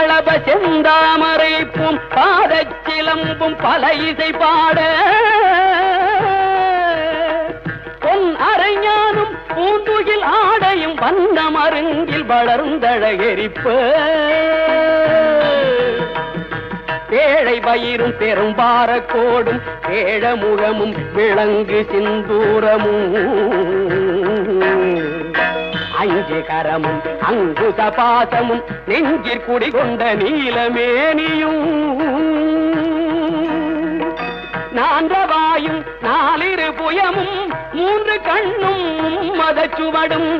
செந்தாமரை செந்தாமரைப்பும் பாதச்சிலம்பும் பல இசை பாட. பொன் அரைஞானும் பூந்துகில் ஆடையும் வந்த மருங்கில் வளர்ந்தழகெரிப்பு பேழை பயிரும் பெரும்பார கோடும் பேழமுகமும் விளங்கு சிந்தூரமும். அஞ்சு கரமும் அங்குச பாசமும் நெஞ்சிற் குடிகொண்ட நீலமேனியும். நான்றவாயும் நாலிரு புயமும் மூன்று கண்ணும் மதச்சுவடும்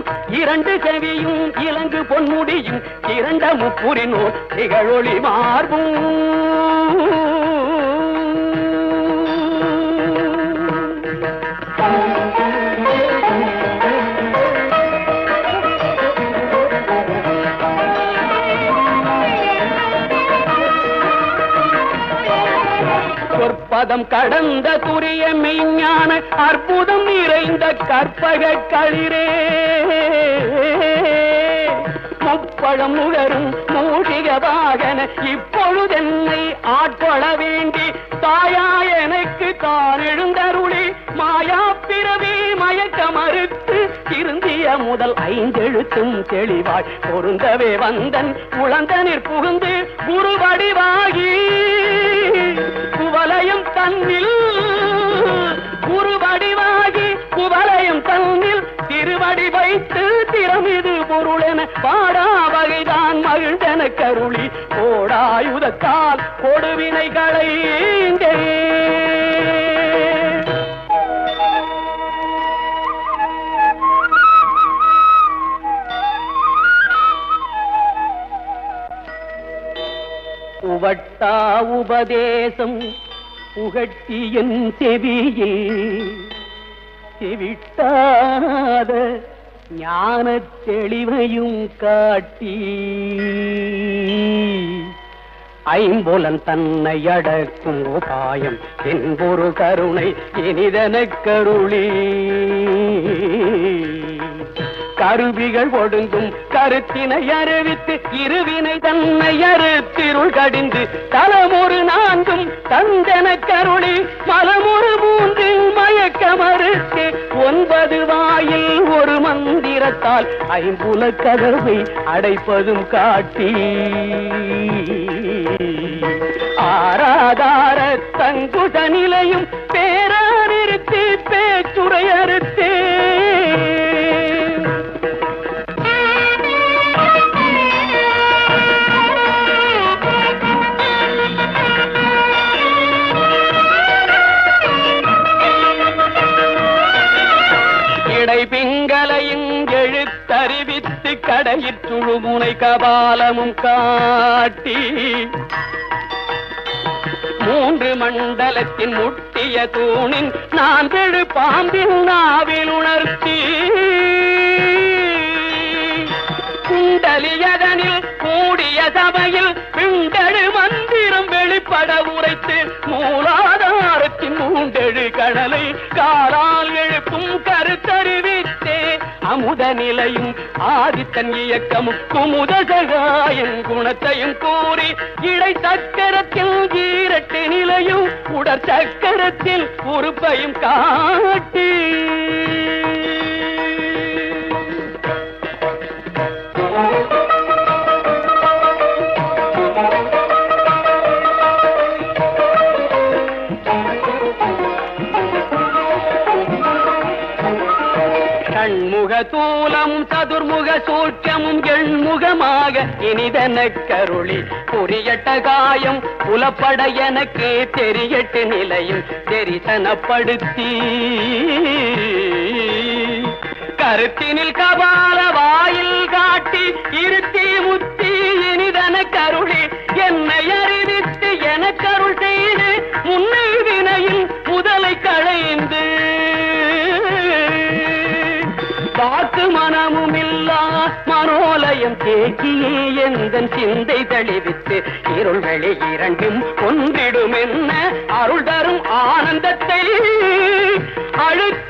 இரண்டு செவியும் இலங்கு பொன்முடியும் இரண்ட முப்புரினோ திகழொளி மார்பும். சொற்பதம் கடந்த துரிய மெய்ஞான அற்புதம் நிறைந்த கற்பக களிரே. முப்பழம் நுகரும் மூடிக வாகன இப்பொழுதென்னை ஆட்கொள்ள வேண்டி தாயா எனக்கு தான் எழுந்தருளி மாயா பிறவி மயக்க மறுத்து திருந்திய முதல் ஐந்தெழுத்தும் தெளிவாய் பொருந்தவே வந்தன் உழந்தனிற் புகுந்து குருவடிவாகி. குவலையும் தன்னில் குரு குவலையும் தன்னில் திருவடி வைத்து திறமிது பொருளென பாடா வகைதான் மகிழ்ந்தன கருளி கோடாயுதத்தால் கொடுவினைகளை கேட்டா உபதேசம் புகட்டியன் செவியில் செவிட்டாத ஞான தெளிவையும் காட்டி. ஐம்புலன் தன்னை அடக்கும் உபாயம் என்பொரு கருணை இனிதன கருளி. கருவிகள் ஒடுங்கும். கருத்தினை அறிவித்து இருவினை தன்னை அறுத்திருள் கடிந்து. தலமொரு நான்கும் தந்தன கருளி மலமொரு மூன்றில் மயக்க மறுத்து ஒன்பது வாயில் ஒரு மந்திரத்தால் ஐம்புல கதவை அடைப்பதும் காட்டி. ஆராதார தங்குத நிலையும் பேரா நிறுத்தி பேச்சுரை அறுத்து கடை பிங்களையும் எழுத்தறிவித்து கடையிற்றுழு முனை கபாலமும் காட்டி மூன்று மண்டலத்தின் முட்டிய தூணின் நான் தெழு பாம்பின் நாவில் உணர்த்தி குண்டலியதனில் கூடிய சபையில் பிண்டழு மந்திரம் வெளிப்பட உரைத்து மூலாதாரத்தின் மூண்டெழு கடலை காலால் எழு கருத்தறிவித்தே அமுத நிலையும் ஆதித்தன் இயக்கமும் குமுத சகாயம் குணத்தையும் கூறி இடை சக்கரத்தில் ஈரட்டு நிலையும் உடற் சக்கரத்தில் உறுப்பையும் காட்டி. கண்முக சதுர்முக சூட்சமும் எண்முகமாக இனிதன கருளி. புரியட்ட காயம் புலப்பட எனக்கு தெரியட்டு நிலையும் தெரிசனப்படுத்தி. கருத்தினில் கபால வாயில் காட்டி இருத்தி முத்தி இனிதன கருளி. என்னை அறிவி இதயம் தேக்கியே எந்தன் சிந்தை தெளிவித்து இருள் இரண்டும் ஒன்றிடும் என்ன அருள் தரும் ஆனந்தத்தை அழுத்த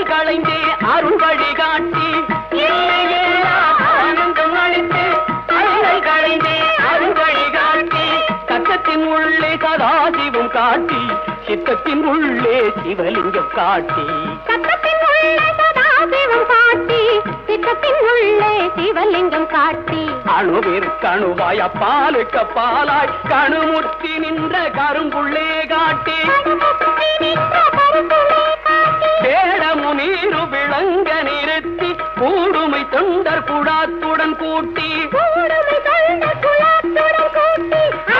இருள் களைந்து அருள் வழி காட்டி ஆனந்தம் அளித்து இருள் களைந்து அருள் வழி காட்டி கட்டத்தின் உள்ளே கதாசிவம் காட்டி சித்தத்தின் உள்ளே சிவலிங்கம் காட்டி. சத்தத்தின் உள்ளே சதாசிவம் காட்டி சித்தத்தின் உள்ளே சிவலிங்கம் காட்டி. அணுவிற்கு அணுவாய் அப்பாலுக்கு பாலாய் கணுமுற்றி நின்ற கரும்புள்ளே காட்டி. கூட்டி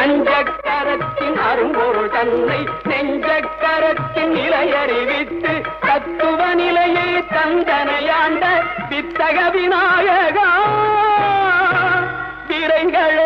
அஞ்சக்கரத்தின் அரும்பொருள் தன்னை நெஞ்சக்கரத்தின் நிலையறிவித்து தத்துவ நிலையை தந்தனையாண்ட வித்தக விநாயகா. விரைகளில்